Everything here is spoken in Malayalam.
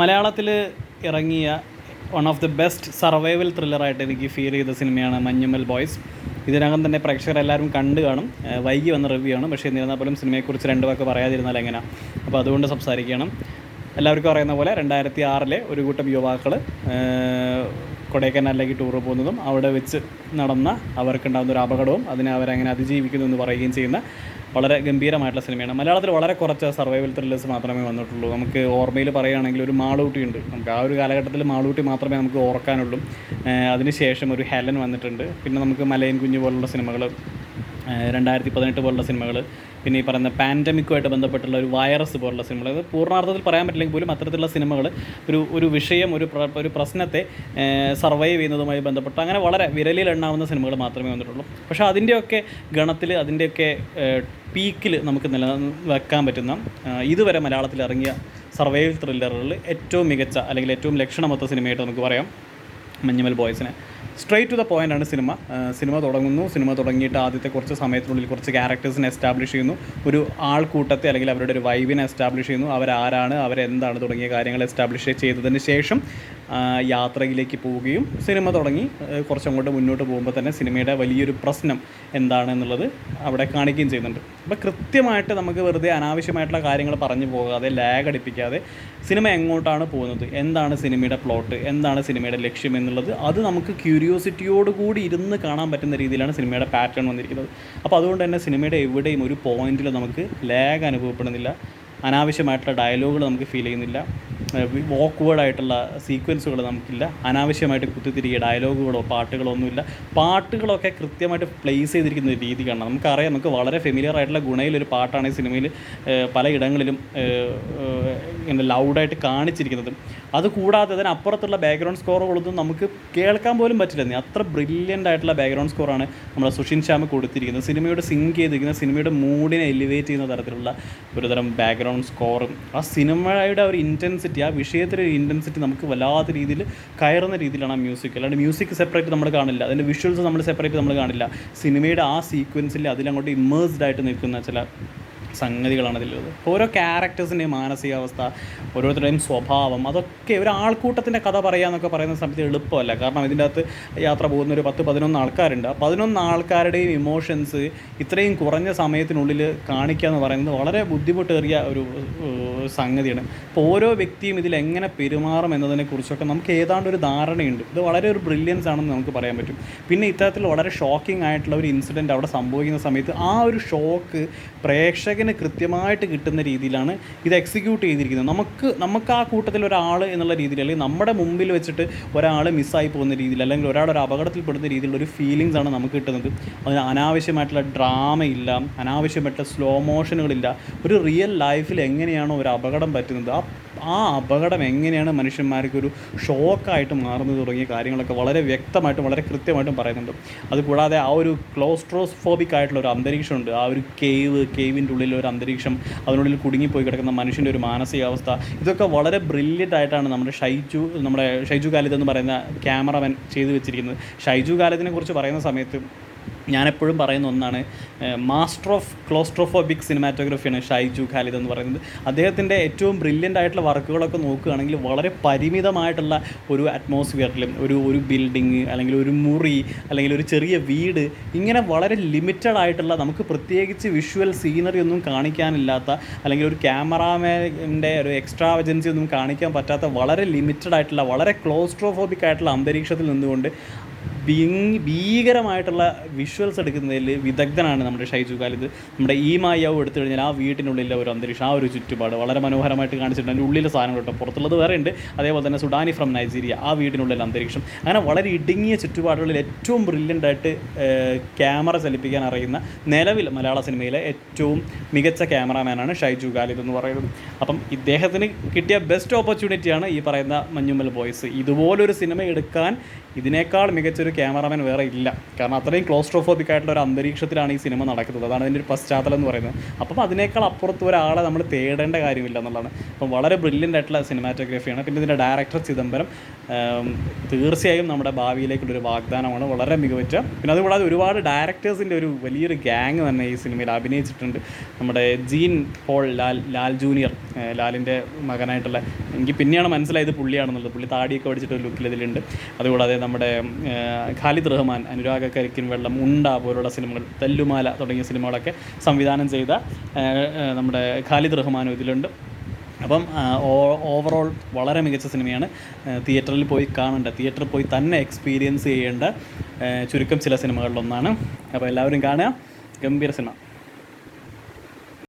മലയാളത്തിൽ ഇറങ്ങിയ one of the best survival ത്രില്ലറായിട്ട് എനിക്ക് ഫീൽ ചെയ്ത സിനിമയാണ് മഞ്ഞുമൽ ബോയ്സ്. ഇതിനകം തന്നെ പ്രേക്ഷകർ എല്ലാവരും കണ്ടു കാണും. വൈകി വന്ന റിവ്യൂ ആണ്. പക്ഷേ എന്നിരുന്നാൽ പോലും സിനിമയെക്കുറിച്ച് രണ്ട് വാക്ക് പറയാതിരുന്നാൽ എങ്ങനെയാണ് അപ്പോൾ അതുകൊണ്ട് സംസാരിക്കണം. എല്ലാവർക്കും അറിയുന്ന പോലെ രണ്ടായിരത്തി ആറിലെ ഒരു കൂട്ടം യുവാക്കൾ കൊടൈക്കനാലിലേക്ക് ടൂർ പോകുന്നതും അവിടെ വെച്ച് നടന്ന അവർക്കുണ്ടാകുന്ന ഒരു അപകടവും അതിനെ അവരങ്ങനെ അതിജീവിക്കുന്നു എന്ന് പറയുകയും ചെയ്യുന്ന വളരെ ഗംഭീരമായിട്ടുള്ള സിനിമയാണ്. മലയാളത്തിൽ വളരെ കുറച്ച് സർവൈവൽ ത്രില്ലേഴ്സ് മാത്രമേ വന്നിട്ടുള്ളൂ. നമുക്ക് ഓർമ്മയിൽ പറയുകയാണെങ്കിൽ ഒരു മാളൂട്ടി ഉണ്ട്. നമുക്ക് ആ ഒരു കാലഘട്ടത്തിൽ മാളൂട്ടി മാത്രമേ നമുക്ക് ഓർക്കാനുള്ളൂ. അതിനുശേഷം ഒരു ഹെലൻ വന്നിട്ടുണ്ട്. പിന്നെ നമുക്ക് മലയൻ കുഞ്ഞു പോലുള്ള സിനിമകൾ രണ്ടായിരത്തി പതിനെട്ട് പോലുള്ള സിനിമകൾ പിന്നെ ഈ പറയുന്ന പാൻഡമിക്കുമായിട്ട് ബന്ധപ്പെട്ടുള്ള ഒരു വൈറസ് പോലുള്ള സിനിമകൾ അത് പൂർണാർത്ഥത്തിൽ പറയാൻ പറ്റില്ലെങ്കിൽ പോലും അത്തരത്തിലുള്ള സിനിമകൾ ഒരു ഒരു വിഷയം ഒരു ഒരു പ്രശ്നത്തെ സർവൈവ് ചെയ്യുന്നതുമായി ബന്ധപ്പെട്ട് അങ്ങനെ വളരെ വിരലിൽ എണ്ണാവുന്ന സിനിമകൾ മാത്രമേ വന്നിട്ടുള്ളൂ. പക്ഷേ അതിന്റെയൊക്കെ ഗണത്തിൽ അതിന്റെയൊക്കെ പീക്കിൽ നമുക്ക് നില വെക്കാൻ പറ്റുന്ന ഇതുവരെ മലയാളത്തിൽ ഇറങ്ങിയ സർവൈവൽ ത്രില്ലറുകളിൽ ഏറ്റവും മികച്ച അല്ലെങ്കിൽ ഏറ്റവും ലക്ഷണമൊത്ത സിനിമയായിട്ട് നമുക്ക് പറയാം. മഞ്ഞുമൽ ബോയ്സിനെ. സ്ട്രൈറ്റ് ടു ദ പോയിന്റ് ആണ് സിനിമ. സിനിമ തുടങ്ങുന്നു. സിനിമ തുടങ്ങിയിട്ട് ആദ്യത്തെ കുറച്ച് സമയത്തിനുള്ളിൽ കുറച്ച് ക്യാരക്ടേഴ്സിനെ എസ്റ്റാബ്ലിഷ് ചെയ്യുന്നു. ഒരു ആൾക്കൂട്ടത്തെ അല്ലെങ്കിൽ അവരുടെ ഒരു വൈബിനെ എസ്റ്റാബ്ലിഷ് ചെയ്യുന്നു. അവരാരാണ് അവരെന്താണ് തുടങ്ങിയ കാര്യങ്ങൾ എസ്റ്റാബ്ലിഷ് ചെയ്തതിന് ശേഷം യാത്രയിലേക്ക് പോവുകയും സിനിമ തുടങ്ങി. കുറച്ചങ്ങോട്ട് മുന്നോട്ട് പോകുമ്പോൾ തന്നെ സിനിമയുടെ വലിയൊരു പ്രശ്നം എന്താണെന്നുള്ളത് അവിടെ കാണിക്കുകയും ചെയ്യുന്നുണ്ട്. അപ്പോൾ കൃത്യമായിട്ട് നമുക്ക് വെറുതെ അനാവശ്യമായിട്ടുള്ള കാര്യങ്ങൾ പറഞ്ഞു പോകാതെ ലാഗ് അടിപ്പിക്കാതെ സിനിമ എങ്ങോട്ടാണ് പോകുന്നത്? എന്താണ് സിനിമയുടെ പ്ലോട്ട് എന്താണ് സിനിമയുടെ ലക്ഷ്യം എന്നുള്ളത് അത് നമുക്ക് ക്യൂരിയോസിറ്റിയോടുകൂടി ഇരുന്ന് കാണാൻ പറ്റുന്ന രീതിയിലാണ് സിനിമയുടെ പാറ്റേൺ വന്നിരിക്കുന്നത്. അപ്പോൾ അതുകൊണ്ട് തന്നെ സിനിമയുടെ എവിടെയും ഒരു പോയിന്റിൽ നമുക്ക് ലാഗ് അനുഭവപ്പെടുന്നില്ല. അനാവശ്യമായിട്ടുള്ള ഡയലോഗുകൾ നമുക്ക് ഫീൽ ചെയ്യുന്നില്ല. ഓക്വേർഡ് ആയിട്ടുള്ള സീക്വൻസുകൾ നമുക്കില്ല. അനാവശ്യമായിട്ട് കുത്തിത്തിരികിയ ഡയലോഗുകളോ പാട്ടുകളോ ഒന്നുമില്ല പാട്ടുകളൊക്കെ കൃത്യമായിട്ട് പ്ലേസ് ചെയ്തിരിക്കുന്ന രീതി കാണണം നമുക്കറിയാം നമുക്ക് വളരെ ഫെമിലിയർ ആയിട്ടുള്ള ഗുണയിലൊരു പാട്ടാണ് ഈ സിനിമയിൽ പലയിടങ്ങളിലും ഇങ്ങനെ ലൗഡായിട്ട് കാണിച്ചിരിക്കുന്നത്. അതുകൂടാതെ അതിനപ്പുറത്തുള്ള ബാക്ക്ഗ്രൗണ്ട് സ്കോറുകളൊന്നും നമുക്ക് കേൾക്കാൻ പോലും പറ്റില്ല. അത്ര ബ്രില്യന്റ് ആയിട്ടുള്ള ബാക്ക്ഗ്രൗണ്ട് സ്കോറാണ് നമ്മുടെ സുഷിൻ ശ്യാമ് കൊടുത്തിരിക്കുന്നത്. സിനിമയോട് സിങ്ക് ചെയ്തിരിക്കുന്ന സിനിമയുടെ മൂഡിനെ എലിവേറ്റ് ചെയ്യുന്ന തരത്തിലുള്ള ഒരുതരം ബാക്ക്ഗ്രൗണ്ട് സ്കോറും ആ സിനിമയുടെ ഒരു ഇന്റൻസിറ്റി ആ വിഷയത്തിന്റെ ഒരു ഇന്റൻസിറ്റി നമുക്ക് വല്ലാത്ത രീതിയിൽ കയറുന്ന രീതിയിലാണ് ആ മ്യൂസിക് അല്ലാണ്ട് മ്യൂസിക് സെപ്പറേറ്റ് നമ്മൾ കാണില്ല. അതിന്റെ വിഷ്വൽസ് നമ്മൾ സെപ്പറേറ്റ് നമ്മൾ കാണില്ല. സിനിമയുടെ ആ സീക്വൻസിൽ അതിലങ്ങോട്ട് ഇമ്മേഴ്സ്ഡ് ആയിട്ട് നിൽക്കുന്ന ചില സംഗതികളാണ് ഇതിലുള്ളത് ഓരോ ക്യാരക്ടേഴ്സിന്റെയും മാനസികാവസ്ഥ ഓരോരുത്തരുടെയും സ്വഭാവം അതൊക്കെ ഒരു ആൾക്കൂട്ടത്തിന്റെ കഥ എന്നൊക്കെ പറയുന്ന സമയത്ത് എളുപ്പമല്ല. കാരണം ഇതിന്റെ അകത്ത് യാത്ര പോകുന്ന ഒരു പത്ത് പതിനൊന്ന് ആൾക്കാരുണ്ട്. ആ പതിനൊന്ന് ആൾക്കാരുടെയും ഇമോഷൻസ് ഇത്രയും കുറഞ്ഞ സമയത്തിനുള്ളിൽ കാണിക്കുക എന്ന് പറയുന്നത് വളരെ ബുദ്ധിമുട്ടേറിയ ഒരു സംഗതിയാണ്. അപ്പോൾ ഓരോ വ്യക്തിയും ഇതിൽ എങ്ങനെ പെരുമാറും എന്നതിനെക്കുറിച്ചൊക്കെ നമുക്ക് ഏതാണ്ട് ഒരു ധാരണയുണ്ട്. ഇത് വളരെ ഒരു ബ്രില്യൻസ് ആണെന്ന് നമുക്ക് പറയാൻ പറ്റും. പിന്നെ ഇത്തരത്തിൽ വളരെ ഷോക്കിംഗ് ആയിട്ടുള്ള ഒരു ഇൻസിഡന്റ് അവിടെ സംഭവിക്കുന്ന സമയത്ത് ആ ഒരു ഷോക്ക് പ്രേക്ഷകന് കൃത്യമായിട്ട് കിട്ടുന്ന രീതിയിലാണ് ഇത് എക്സിക്യൂട്ട് ചെയ്തിരിക്കുന്നത്. നമുക്ക് നമുക്ക് ആ കൂട്ടത്തിൽ ഒരാൾ എന്നുള്ള രീതിയിൽ അല്ലെങ്കിൽ നമ്മുടെ മുമ്പിൽ വെച്ചിട്ട് ഒരാൾ മിസ്സായി പോകുന്ന രീതിയിൽ അല്ലെങ്കിൽ ഒരാൾ ഒരു അപകടത്തിൽപ്പെടുന്ന രീതിയിലുള്ള ഒരു ഫീലിങ്സ് ആണ് നമുക്ക് കിട്ടുന്നത്. അതിന് അനാവശ്യമായിട്ടുള്ള ഡ്രാമ ഇല്ല അനാവശ്യമായിട്ടുള്ള സ്ലോ മോഷനുകളില്ല ഒരു റിയൽ ലൈഫിൽ എങ്ങനെയാണോ ഒരു അപകടം പറ്റുന്നത് ആ ആ അപകടം എങ്ങനെയാണ് മനുഷ്യന്മാർക്ക് ഒരു ഷോക്കായിട്ട് മാറുന്നത് തുടങ്ങിയ കാര്യങ്ങളൊക്കെ വളരെ വ്യക്തമായിട്ടും വളരെ കൃത്യമായിട്ടും പറയുന്നുണ്ട്. അതുകൂടാതെ ആ ഒരു ക്ലോസ്ട്രോസ്ഫോബിക് ആയിട്ടുള്ള ഒരു അന്തരീക്ഷമുണ്ട്. ആ ഒരു കേവ് കേവിന്റെ ഉള്ളിൽ ഒരു അന്തരീക്ഷം അതിനുള്ളിൽ കുടുങ്ങിപ്പോയി കിടക്കുന്ന മനുഷ്യന്റെ ഒരു മാനസികാവസ്ഥ ഇതൊക്കെ വളരെ ബ്രില്യന്റ് ആയിട്ടാണ് നമ്മുടെ ഷൈജു നമ്മുടെ ഷൈജു കാലിത് എന്ന് പറയുന്ന ക്യാമറമാൻ ചെയ്തു വെച്ചിരിക്കുന്നത്. ഷൈജു കാലത്തിനെ കുറിച്ച് പറയുന്ന സമയത്ത് ഞാനെപ്പോഴും പറയുന്ന ഒന്നാണ് മാസ്റ്റർ ഓഫ് ക്ലോസ്ട്രോഫോബിക് സിനിമാറ്റോഗ്രഫിയാണ് ഷൈജു ഖാലിദ് എന്ന് പറയുന്നത്. അദ്ദേഹത്തിന്റെ ഏറ്റവും ബ്രില്യന്റ് ആയിട്ടുള്ള വർക്കുകളൊക്കെ നോക്കുകയാണെങ്കിൽ വളരെ പരിമിതമായിട്ടുള്ള ഒരു അറ്റ്മോസ്ഫിയറിലും ഒരു ഒരു ബിൽഡിങ് അല്ലെങ്കിൽ ഒരു മുറി അല്ലെങ്കിൽ ഒരു ചെറിയ വീട് ഇങ്ങനെ വളരെ ലിമിറ്റഡ് ആയിട്ടുള്ള നമുക്ക് പ്രത്യേകിച്ച് വിഷ്വൽ സീനറി ഒന്നും കാണിക്കാനില്ലാത്ത അല്ലെങ്കിൽ ഒരു ക്യാമറാമാന്റെ ഒരു എക്സ്ട്രാ ഏജൻസി ഒന്നും കാണിക്കാൻ പറ്റാത്ത വളരെ ലിമിറ്റഡ് ആയിട്ടുള്ള വളരെ ക്ലോസ്ട്രോഫോബിക് ആയിട്ടുള്ള അന്തരീക്ഷത്തിൽ നിന്നുകൊണ്ട് ഭീകരമായിട്ടുള്ള ഭീകരമായിട്ടുള്ള വിഷ്വൽസ് എടുക്കുന്നതിൽ വിദഗ്ധനാണ് നമ്മുടെ ഷൈജു കാലിത് നമ്മുടെ ഈ മായാവ് എടുത്തു കഴിഞ്ഞാൽ ആ വീട്ടിനുള്ളിലെ ഒരു അന്തരീക്ഷം ആ ഒരു ചുറ്റുപാട് വളരെ മനോഹരമായിട്ട് കാണിച്ചിട്ടുണ്ട്. അതിന്റെ ഉള്ളിലെ സാധനങ്ങൾ കേട്ടോ പുറത്തുള്ളത് വേറെ ഉണ്ട്. അതേപോലെ തന്നെ സുഡാനി ഫ്രം നൈജീരിയ ആ വീടിനുള്ളിലെ അന്തരീക്ഷം. അങ്ങനെ വളരെ ഇടുങ്ങിയ ചുറ്റുപാടുകളിൽ ഏറ്റവും ബ്രില്യന്റ് ആയിട്ട് ക്യാമറ ചലിപ്പിക്കാൻ അറിയുന്ന നിലവിൽ മലയാള സിനിമയിലെ ഏറ്റവും മികച്ച ക്യാമറാമാനാണ് ഷൈജു ഖാലിദ് എന്ന് പറയുന്നത്. അപ്പം ഇദ്ദേഹത്തിന് കിട്ടിയ ബെസ്റ്റ് ഓപ്പർച്യൂണിറ്റിയാണ് ഈ പറയുന്ന മഞ്ഞുമ്മൽ ബോയ്സ് ഇതുപോലൊരു സിനിമ എടുക്കാൻ ഇതിനേക്കാൾ മികച്ചൊരു ക്യാമറാമാൻ വേറെ ഇല്ല. കാരണം അത്രയും ക്ലോസ്ട്രോഫോബിക് ആയിട്ടുള്ള ഒരു അന്തരീക്ഷത്തിലാണ് ഈ സിനിമ നടക്കുന്നത്. അതാണ് അതിന്റെ ഒരു പശ്ചാത്തലം എന്ന് പറയുന്നത്. അപ്പം അതിനേക്കാൾ അപ്പുറത്ത് ഒരാളെ നമ്മൾ തേടേണ്ട കാര്യമില്ല എന്നുള്ളതാണ്. അപ്പം വളരെ ബ്രില്യന്റ് ആയിട്ടുള്ള സിനിമാറ്റോഗ്രഫിയാണ് പിന്നെ ഇതിന്റെ ഡയറക്ടർ ചിദംബരം തീർച്ചയായും നമ്മുടെ ഭാവിയിലേക്കുള്ളൊരു വാഗ്ദാനമാണ്. വളരെ മികവുറ്റ. പിന്നെ അതുകൂടാതെ ഒരുപാട് ഡയറക്ടേഴ്സിന്റെ ഒരു വലിയൊരു ഗ്യാങ് തന്നെ ഈ സിനിമയിൽ അഭിനയിച്ചിട്ടുണ്ട്. നമ്മുടെ Jean Paul Lal Lal junior ലാലിന്റെ മകനായിട്ടുള്ള എനിക്ക് പിന്നെയാണ് മനസ്സിലായത് പുള്ളിയാണെന്നുള്ളത്. പുള്ളി താടിയൊക്കെ പഠിച്ചിട്ട് ഒരു ലുക്കിൽ ഇതിലുണ്ട്. അതുകൂടാതെ നമ്മുടെ ഖാലിദ് റഹ്മാൻ അനുരാഗ കരിക്കിൻ വെള്ളം ഉണ്ട പോലുള്ള സിനിമകൾ തല്ലുമാല തുടങ്ങിയ സിനിമകളൊക്കെ സംവിധാനം ചെയ്ത നമ്മുടെ ഖാലിദ് റഹ്മാനും ഇതിലുണ്ട്. അപ്പം ഓവറോൾ വളരെ മികച്ച സിനിമയാണ്. തിയേറ്ററിൽ പോയി കാണേണ്ട തിയേറ്ററിൽ പോയി തന്നെ എക്സ്പീരിയൻസ് ചെയ്യേണ്ട ചുരുക്കം ചില സിനിമകളിലൊന്നാണ്. അപ്പോൾ എല്ലാവരും കാണുക. ഗംഭീര സിനിമ.